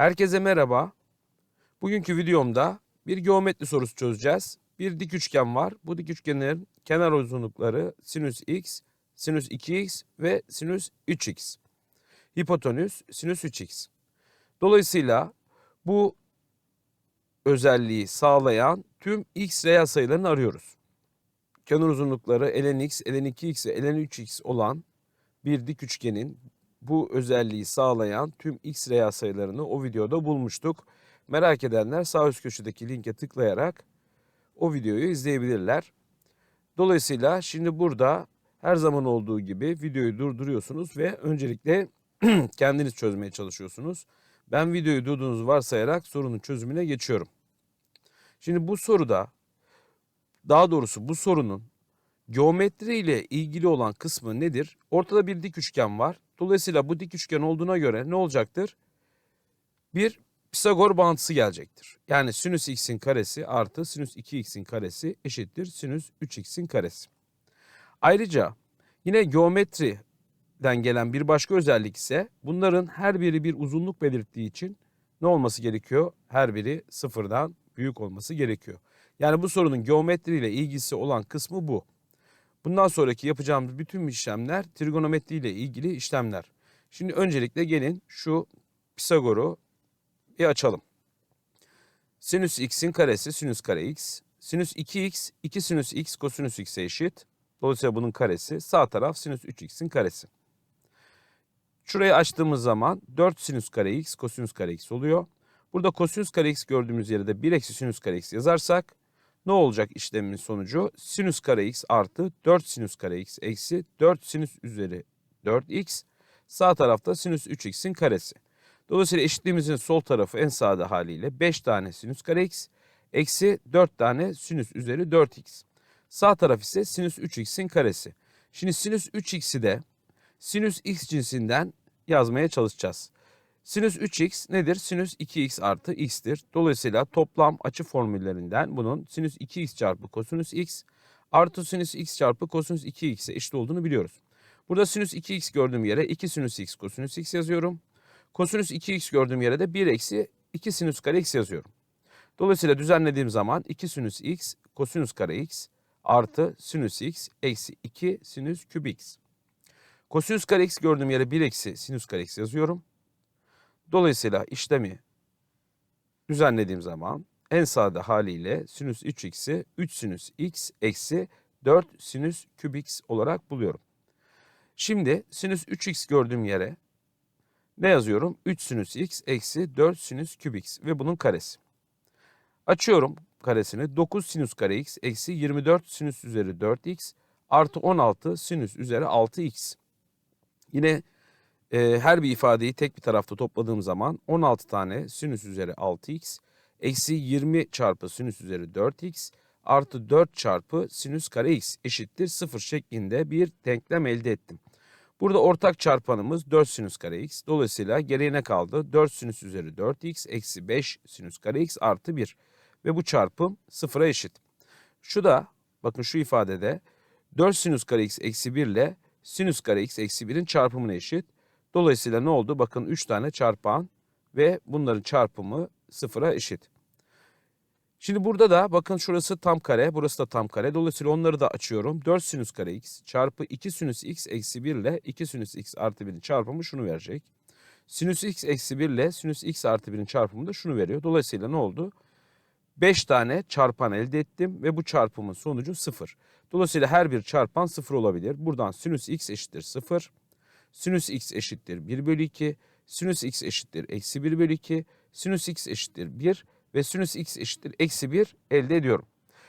Herkese merhaba. Bugünkü videomda bir geometri sorusu çözeceğiz. Bir dik üçgen var. Bu dik üçgenlerin kenar uzunlukları sinüs x, sinüs 2x ve sinüs 3x. Hipotenüs sinüs 3x. Dolayısıyla bu özelliği sağlayan tüm x reel sayılarını arıyoruz. Kenar uzunlukları ln x, ln 2x ve ln 3x olan bir dik üçgenin bu özelliği sağlayan tüm x reel sayılarını o videoda bulmuştuk. Merak edenler sağ üst köşedeki linke tıklayarak o videoyu izleyebilirler. Dolayısıyla şimdi burada her zaman olduğu gibi videoyu durduruyorsunuz ve öncelikle kendiniz çözmeye çalışıyorsunuz. Ben videoyu durduğunuzu varsayarak sorunun çözümüne geçiyorum. Şimdi bu soruda daha doğrusu bu sorunun geometri ile ilgili olan kısmı nedir? Ortada bir dik üçgen var. Dolayısıyla bu dik üçgen olduğuna göre ne olacaktır? Bir Pisagor bağıntısı gelecektir. Yani sinüs x'in karesi artı sinüs 2x'in karesi eşittir sinüs 3x'in karesi. Ayrıca yine geometriden gelen bir başka özellik ise bunların her biri bir uzunluk belirttiği için ne olması gerekiyor? Her biri sıfırdan büyük olması gerekiyor. Yani bu sorunun geometri ile ilgisi olan kısmı bu. Bundan sonraki yapacağımız bütün işlemler trigonometri ile ilgili işlemler. Şimdi öncelikle gelin şu Pisagor'u bir açalım. Sinüs x'in karesi sinüs kare x. Sinüs 2x 2 sinüs x kosinüs x'e eşit. Dolayısıyla bunun karesi sağ taraf sinüs 3x'in karesi. Şurayı açtığımız zaman 4 sinüs kare x kosinüs kare x oluyor. Burada kosinüs kare x gördüğümüz yere de 1 eksi sinüs kare x yazarsak ne olacak işlemin sonucu? Sinüs kare x artı 4 sinüs kare x eksi 4 sinüs üzeri 4x. Sağ tarafta sinüs 3x'in karesi. Dolayısıyla eşitliğimizin sol tarafı en sade haliyle 5 tane sinüs kare x eksi 4 tane sinüs üzeri 4x. Sağ taraf ise sinüs 3x'in karesi. Şimdi sinüs 3x'i de sinüs x cinsinden yazmaya çalışacağız. Sinüs 3x nedir? Sinüs 2x artı x'tir. Dolayısıyla toplam açı formüllerinden bunun sinüs 2x çarpı kosinüs x artı sinüs x çarpı kosinüs 2x'e eşit olduğunu biliyoruz. Burada sinüs 2x gördüğüm yere 2 sinüs x kosinüs x yazıyorum. Kosinüs 2x gördüğüm yere de 1 eksi 2 sinüs kare x yazıyorum. Dolayısıyla düzenlediğim zaman 2 sinüs x kosinüs kare x artı sinüs x eksi 2 sinüs küp x. Kosinüs kare x gördüğüm yere 1 eksi sinüs kare x yazıyorum. Dolayısıyla işlemi düzenlediğim zaman en sade haliyle sinüs 3x'i 3 sinüs x eksi 4 sinüs küp x olarak buluyorum. Şimdi sinüs 3x gördüğüm yere ne yazıyorum? 3 sinüs x eksi 4 sinüs küp x ve bunun karesi. Açıyorum karesini. 9 sinüs kare x eksi 24 sinüs üzeri 4x artı 16 sinüs üzeri 6x. Yine e, her bir ifadeyi tek bir tarafta topladığım zaman 16 tane sinüs üzeri 6x eksi 20 çarpı sinüs üzeri 4x artı 4 çarpı sinüs kare x eşittir 0 şeklinde bir denklem elde ettim. Burada ortak çarpanımız 4 sinüs kare x. Dolayısıyla geriye ne kaldı? 4 sinüs üzeri 4x eksi 5 sinüs kare x artı 1. Ve bu çarpım sıfıra eşit. Şu da bakın şu ifadede 4 sinüs kare x eksi 1 ile sinüs kare x eksi 1'in çarpımına eşit. Dolayısıyla ne oldu? Bakın 3 tane çarpan ve bunların çarpımı sıfıra eşit. Şimdi burada da bakın şurası tam kare, burası da tam kare. Dolayısıyla onları da açıyorum. 4 sinüs kare x çarpı 2 sinüs x eksi 1 ile 2 sinüs x artı 1'in çarpımı şunu verecek. Sinüs x eksi 1 ile sinüs x artı 1'in çarpımı da şunu veriyor. Dolayısıyla ne oldu? 5 tane çarpan elde ettim ve bu çarpımın sonucu 0. Dolayısıyla her bir çarpan 0 olabilir. Buradan sinüs x eşittir 0. Sinüs x eşittir 1 bölü 2. Sinüs x eşittir eksi 1 bölü 2. Sinüs x eşittir 1 ve sinüs x eşittir eksi 1 elde ediyorum.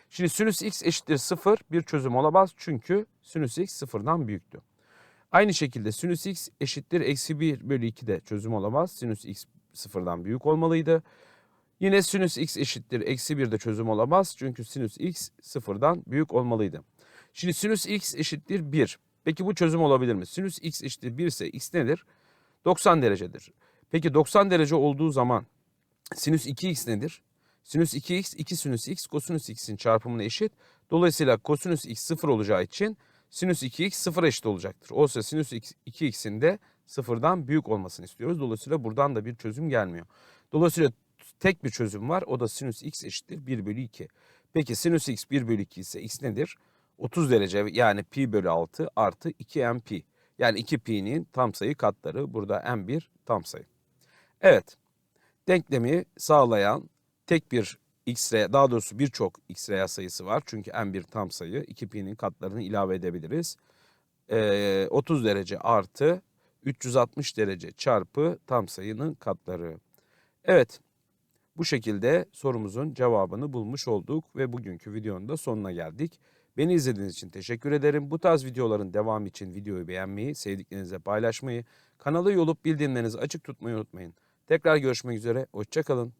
Şimdi sinüs x eşittir 0 bir çözüm olamaz çünkü sinüs x sıfırdan büyüktü. Aynı şekilde sinüs x eşittir eksi 1 bölü 2 de çözüm olamaz. Sinüs x sıfırdan büyük olmalıydı. Yine sinüs x eşittir eksi 1 de çözüm olamaz. Çünkü sinüs x sıfırdan büyük olmalıydı. Şimdi sinüs x eşittir 1. Peki bu çözüm olabilir mi? Sinüs x eşittir 1 ise x nedir? 90 derecedir. Peki 90 derece olduğu zaman sinüs 2x nedir? Sinüs 2x 2 sinüs x kosinüs x'in çarpımına eşit. Dolayısıyla kosinüs x 0 olacağı için sinüs 2x 0 eşit olacaktır. Oysa sinüs 2x'in de sıfırdan büyük olmasını istiyoruz. Dolayısıyla buradan da bir çözüm gelmiyor. Dolayısıyla tek bir çözüm var. O da sinüs x eşittir 1 bölü 2. Peki sinüs x 1 bölü 2 ise x nedir? 30 derece yani pi bölü 6 artı 2m pi. Yani 2 pi'nin tam sayı katları. Burada m1 tam sayı. Evet. Denklemi sağlayan tek bir x reel, daha doğrusu birçok x reel sayısı var. Çünkü m1 tam sayı. 2 pi'nin katlarını ilave edebiliriz. Ee, 30 derece artı 360 derece çarpı tam sayının katları. Evet. Bu şekilde sorumuzun cevabını bulmuş olduk ve bugünkü videonun da sonuna geldik. Beni izlediğiniz için teşekkür ederim. Bu tarz videoların devamı için videoyu beğenmeyi, sevdiklerinizle paylaşmayı, kanalı yolup bildirimlerinizi açık tutmayı unutmayın. Tekrar görüşmek üzere, hoşçakalın.